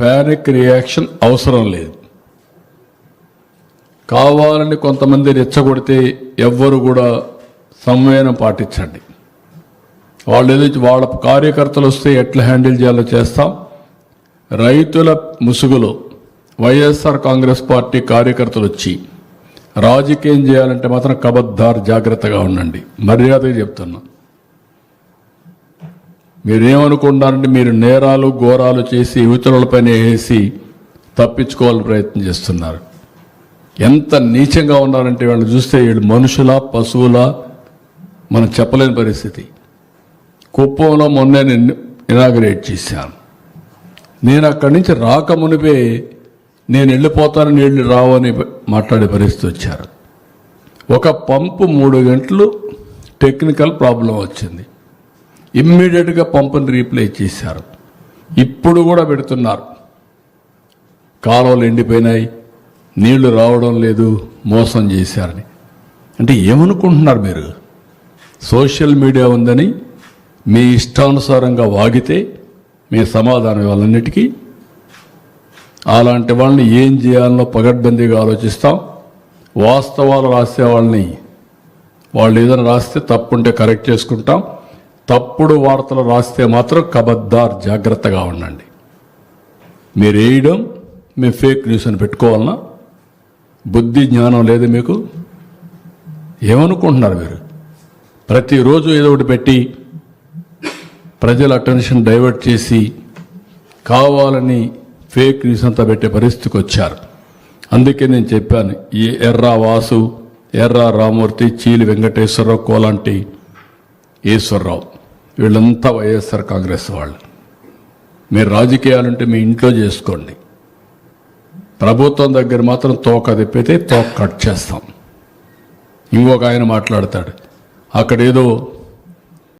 Panic reaction అవసరం లేదు. కావాలని కొంతమంది రెచ్చగొడితే ఎవ్వరు కూడా సంవేదన పాటించండి. వాళ్ళు ఏదో వాళ్ళ కార్యకర్తలు వస్తే ఎట్లా హ్యాండిల్ చేయాలో చేస్తాం. రైతుల ముసుగులో వైఎస్ఆర్ కాంగ్రెస్ పార్టీ కార్యకర్తలు వచ్చి రాజకీయం చేయాలంటే మాత్రం కబద్దార్ జాగ్రత్తగా ఉండండి. మర్యాదగా చెప్తున్నా. మీరేమనుకుంటారంటే మీరు నేరాలు ఘోరాలు చేసి ఇతరులపైన వేసి తప్పించుకోవాలని ప్రయత్నం చేస్తున్నారు. ఎంత నీచంగా ఉన్నారంటే వాళ్ళు చూస్తే వీళ్ళు మనుషుల పశువుల మనం చెప్పలేని పరిస్థితి. కుప్పంలో మొన్నే నేను ఇనాగరేట్ చేశాను. నేను అక్కడి నుంచి రాక మునిపే నేను వెళ్ళిపోతానని రావు రావని మాట్లాడే పరిస్థితి వచ్చారు. ఒక పంపు మూడు గంటలు టెక్నికల్ ప్రాబ్లం వచ్చింది. ఇమ్మీడియట్గా పంపుని రీప్లేస్ చేశారు. ఇప్పుడు కూడా పెడుతున్నారు. కాలువలు ఎండిపోయినాయి. నీళ్ళు రావడం లేదు. మోసం చేశారని. అంటే ఏమనుకుంటున్నారు మీరు? సోషల్ మీడియా ఉందని మీ ఇష్టానుసారంగా వాగితే మీ సమాధానం వాళ్ళన్నిటికీ అలాంటి వాళ్ళని ఏం చేయాలనో పగడ్బందీగా ఆలోచిస్తాం. వాస్తవాలు రాసే వాళ్ళని వాళ్ళు ఏదైనా రాస్తే తప్పుంటే కరెక్ట్ చేసుకుంటాం. తప్పుడు వార్తలు రాస్తే మాత్రం కబద్దార్ జాగ్రత్తగా ఉండండి. మీరు వేయడం మేము ఫేక్ న్యూస్ అని పెట్టుకోవాలన్నా బుద్ధి జ్ఞానం లేదు మీకు. ఏమనుకుంటున్నారు మీరు? ప్రతిరోజు ఏదో ఒకటి పెట్టి ప్రజల అటెన్షన్ డైవర్ట్ చేసి కావాలని ఫేక్ న్యూస్ అంతా పెట్టే పరిస్థితికి వచ్చారు. అందుకే నేను చెప్పాను ఈ ఎర్రా వాసు ఎర్ర రామూర్తి చీలి వెంకటేశ్వరరావు కోలాంటి ఈశ్వరరావు. వీళ్ళంతా వైఎస్ఆర్ కాంగ్రెస్ వాళ్ళు. మీరు రాజకీయాలుంటే మీ ఇంట్లో చేసుకోండి. ప్రభుత్వం దగ్గర మాత్రం తోక తిప్పితే తోక కట్ చేస్తాం. ఇంకొక ఆయన మాట్లాడతాడు. అక్కడ ఏదో